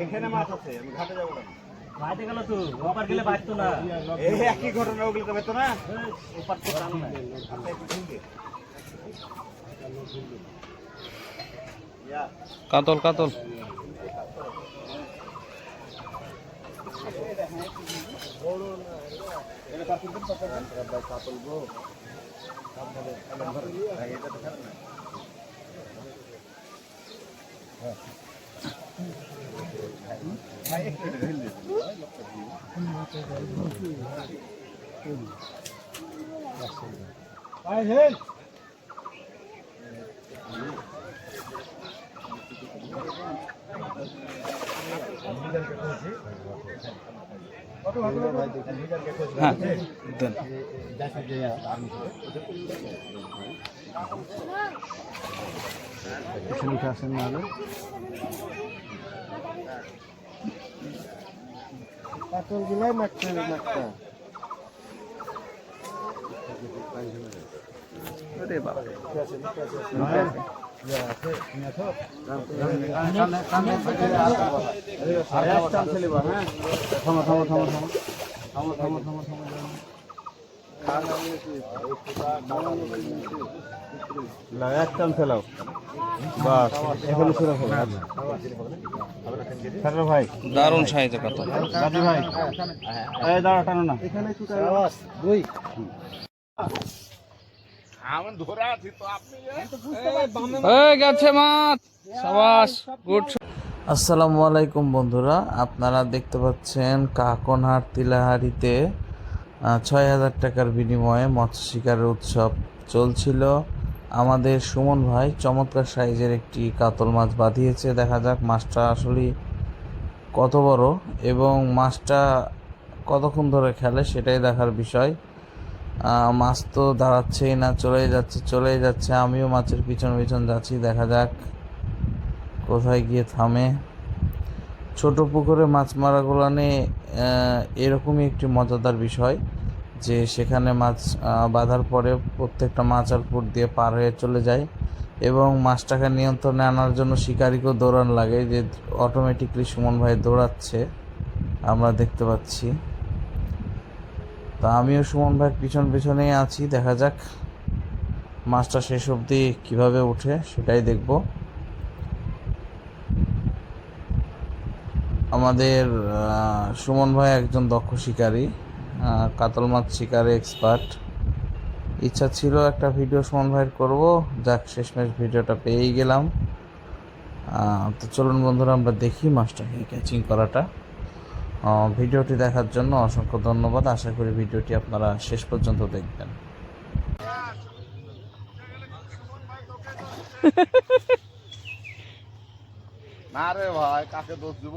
এখানে মাছ আছে আমি ঘাটে যাব কি বাইতে গেল তো ওপার গেলে বাইতো না। এই একই ঘটনা ওগুলো তো বেতো না? ওপার তো না। কাতল কাতল। হ্যাঁ হ্যাঁ দেন। কিছু আসেন না কাতল গুলাই মারতে হবে বাবা থামো থামো থামো থামো থামো থামো থামো থামো এক টান ফেলাও। বাস এখানে ছেড়ে ফেলো ছাড়ো ভাই। দারুণ সাইজে কাতল রাজু ভাই। এই দাঁড়া টানো না। দুই গেছে মাছ। সাবাস গুড। আসসালামু আলাইকুম বন্ধুরা। আপনারা দেখতে পাচ্ছেন কাকনহাট তিলাহারিতে ছয় হাজার টাকার বিনিময়ে মৎস্য শিকারের উৎসব চলছিল। আমাদের সুমন ভাই চমৎকার সাইজের একটি কাতল মাছ বাঁধিয়েছে। দেখা যাক মাছটা আসলে কত বড় এবং মাছটা কতক্ষণ ধরে খেলে সেটাই দেখার বিষয়। মাছ তো দাঁড়াচ্ছেই না, চলেই যাচ্ছে চলেই যাচ্ছে। আমিও মাছের পিছন পিছন যাচ্ছি, দেখা যাক কোথায় গিয়ে থামে। ছোট পুকুরে মাছ মারা নিয়ে এরকমই একটি মজাদার বিষয় যে সেখানে মাছ বাঁধার পরে প্রত্যেকটা মাছ আর পুর দিয়ে পার হয়ে চলে যায় এবং মাছটাকে নিয়ন্ত্রণে আনার জন্য শিকারিকেও দৌড়ান লাগে যে অটোমেটিকলি সুমন ভাই দৌড়াচ্ছে। আমরা দেখতে পাচ্ছি। তা আমিও সুমন ভাইয়ের পিছন পিছনেই আছি, দেখা যাক মাছটা শেষ অবধি কীভাবে ওঠে সেটাই দেখব। আমাদের সুমন ভাই একজন দক্ষ শিকারী কাতল মাছ শিকারে এক্সপার্ট ইচ্ছা ছিল একটা ভিডিও সুমন ভাইয়ের করব। যাক, শেষমেশ ভিডিওটা পেয়েই গেলাম। তো চলুন বন্ধুরা, আমরা দেখি মাছটাকে ক্যাচিং করাটা। ভিডিওটি দেখার জন্য অসংখ্য ধন্যবাদ। আশা করি ভিডিওটি আপনারা শেষ পর্যন্ত দেখবেন। না রে ভাই, কাকে দোষ দিব?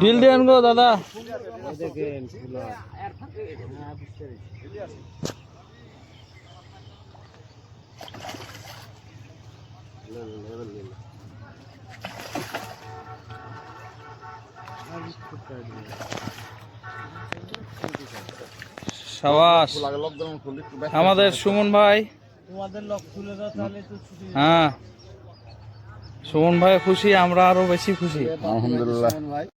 ঢিল দেন গো দাদা। সাবাস আমাদের সুমন ভাই তোমাদের লক খুলে দাও তাহলে তো হ্যাঁ সুমন ভাই খুশি আমরা আরও বেশি খুশি। আলহামদুলিল্লাহ।